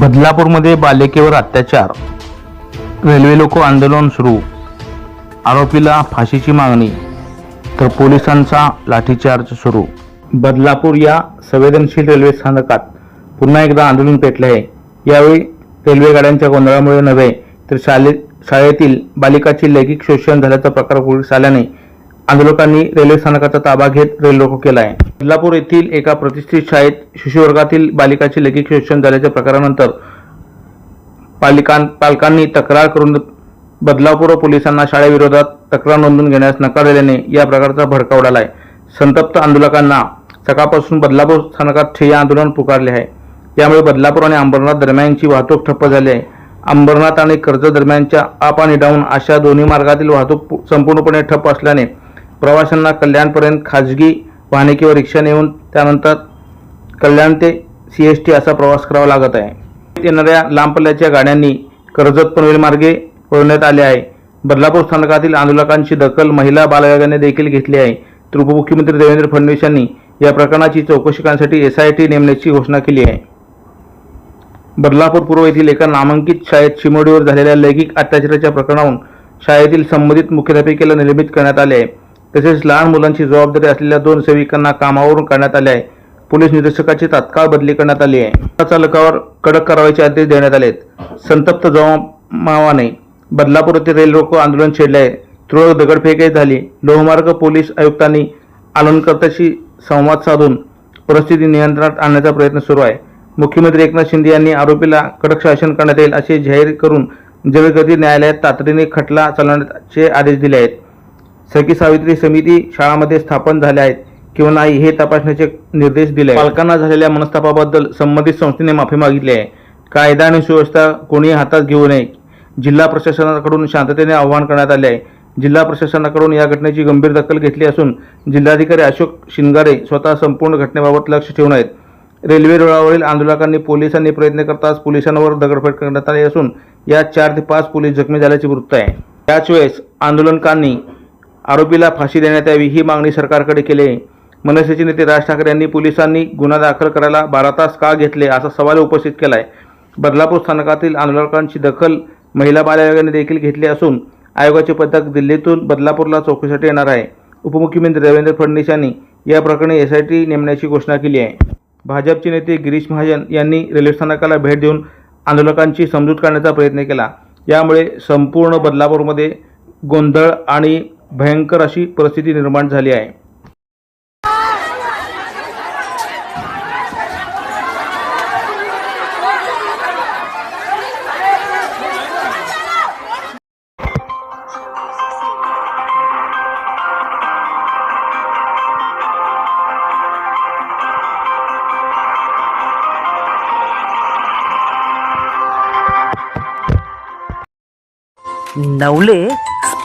बदलापूरमध्ये बालिकेवर अत्याचार. Railway loco आंदोलन सुरू. आरोपीला फाशीची मागणी. तर पोलिसांचा लाठीचार्ज सुरू. बदलापूर या संवेदनशील रेल्वे स्थानकात पुन्हा एकदा आंदोलन पेटले आहे यावेळी रेल्वे गाड्यांच्या गोंधळामुळे नव्हे तर शाले शाळेतील बालिकाची लैंगिक शोषण झाल्याचा प्रकार पोलीस आल्याने आंदोलकांनी रेल्वे स्थानकाचा ताबा घेत रेल रोको केला आहे बदलापूर येथील एका प्रतिष्ठित शाळेत शिशुवर्गातील बालिकाचे लैंगिक शोषण झाल्याच्या प्रकारानंतर पालिकां पालकांनी तक्रार करून बदलापूर पोलिसांना शाळेविरोधात तक्रार नोंदवून घेण्यास नकार दिल्याने या प्रकारचा भडका उडाला आहे संतप्त आंदोलकांना सकाळपासून बदलापूर स्थानकात ठिय्या आंदोलन पुकारले आहे. त्यामुळे बदलापूर आणि अंबरनाथ दरम्यानची वाहतूक ठप्प झाली आहे. अंबरनाथ आणि कर्ज दरम्यानच्या अप आणि डाऊन अशा दोन्ही मार्गातील वाहतूक संपूर्णपणे ठप्प असल्याने प्रवाशांना कल्याणपर्यंत खाजगी वाहने किंवा रिक्षाने येऊन त्यानंतर कल्याण ते सी एस टी असा प्रवास करावा लागत आहे. येणाऱ्या लांब पल्ल्याच्या गाड्यांनी कर्जत पनवेल मार्गे वळवण्यात आले आहे. बदलापूर स्थानकातील आंदोलकांची दखल महिला बालविभागाने देखील घेतली आहे. तर उपमुख्यमंत्री देवेंद्र फडणवीस यांनी या प्रकरणाची चौकशी करण्यासाठी एस आय टी नेमण्याची घोषणा केली आहे. बदलापूर पूर्व येथील एका नामांकित शाळेत चिमोडीवर झालेल्या लैंगिक अत्याचाराच्या प्रकरणावरून शाळेतील संबंधित मुख्याध्यापिकेला निलंबित करण्यात आले आहे. तसेच लहान मुलांची जबाबदारी असलेल्या दोन सेविकांना कामावरून काढण्यात आले आहे. पोलीस निरीक्षकाची तात्काळ बदली करण्यात आली आहे. चालकावर कडक कारवाईचे आदेश देण्यात आले आहेत संतप्त जमावाने बदलापूर येथे रेल रोको आंदोलन छेडले आहे. तुरळक दगडफेकही झाली. लोहमार्ग पोलीस आयुक्तांनी आंदोलनकर्त्याशी संवाद साधून परिस्थिती नियंत्रणात आणण्याचा प्रयत्न सुरू आहे. मुख्यमंत्री एकनाथ शिंदे यांनी आरोपीला कडक शासन करण्यात येईल असे जाहीर करून जलगती न्यायालयात तातडीने खटला चालवण्याचे आदेश दिले आहेत. सखी सावित्री समिती शाळामध्ये स्थापन झाल्या आहेत. किंवा नाही हे तपासण्याचे निर्देश दिले पालकांना झालेल्या मनस्तापाबद्दल संबंधित संस्थेने माफी मागितली आहे. कायदा आणि सुव्यवस्था कोणीही हातात घेऊ नये. जिल्हा प्रशासनाकडून शांततेने आवाहन करण्यात आले आहे. जिल्हा प्रशासनाकडून या घटनेची गंभीर दखल घेतली असून जिल्हाधिकारी अशोक शिंगारे स्वतः संपूर्ण घटनेबाबत लक्ष ठेवून आहेत. रेल्वे रुळावरील आंदोलकांनी पोलिसांनी प्रयत्न करताच पोलिसांवर दगडफेट करण्यात आली असून या चार ते पाच पोलीस जखमी झाल्याचे वृत्त आहे. त्याच वेळेस आंदोलकांनी आरोपीला फाशी देण्यात यावी ही मागणी सरकारकडे केली आहे. मनसेचे नेते राज ठाकरे यांनी पोलिसांनी गुन्हा दाखल करायला बारा तास का घेतले असा सवाल उपस्थित केला आहे बदलापूर स्थानकातील आंदोलकांची दखल महिला बाल आयोगाने देखील घेतली असून आयोगाचे पथक दिल्लीतून बदलापूरला चौकशीसाठी येणार आहे. उपमुख्यमंत्री देवेंद्र फडणवीस यांनी या प्रकरणी एस आय टी नेमण्याची घोषणा केली आहे. भाजपचे नेते गिरीश महाजन यांनी रेल्वे स्थानकाला भेट देऊन आंदोलकांची समजूत काढण्याचा प्रयत्न केला. यामुळे संपूर्ण बदलापूरमध्ये गोंधळ आणि भयंकर अशी परिस्थिती निर्माण झाली आहे. नवले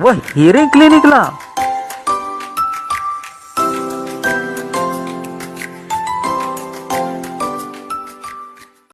व हिरे क्लिनिकला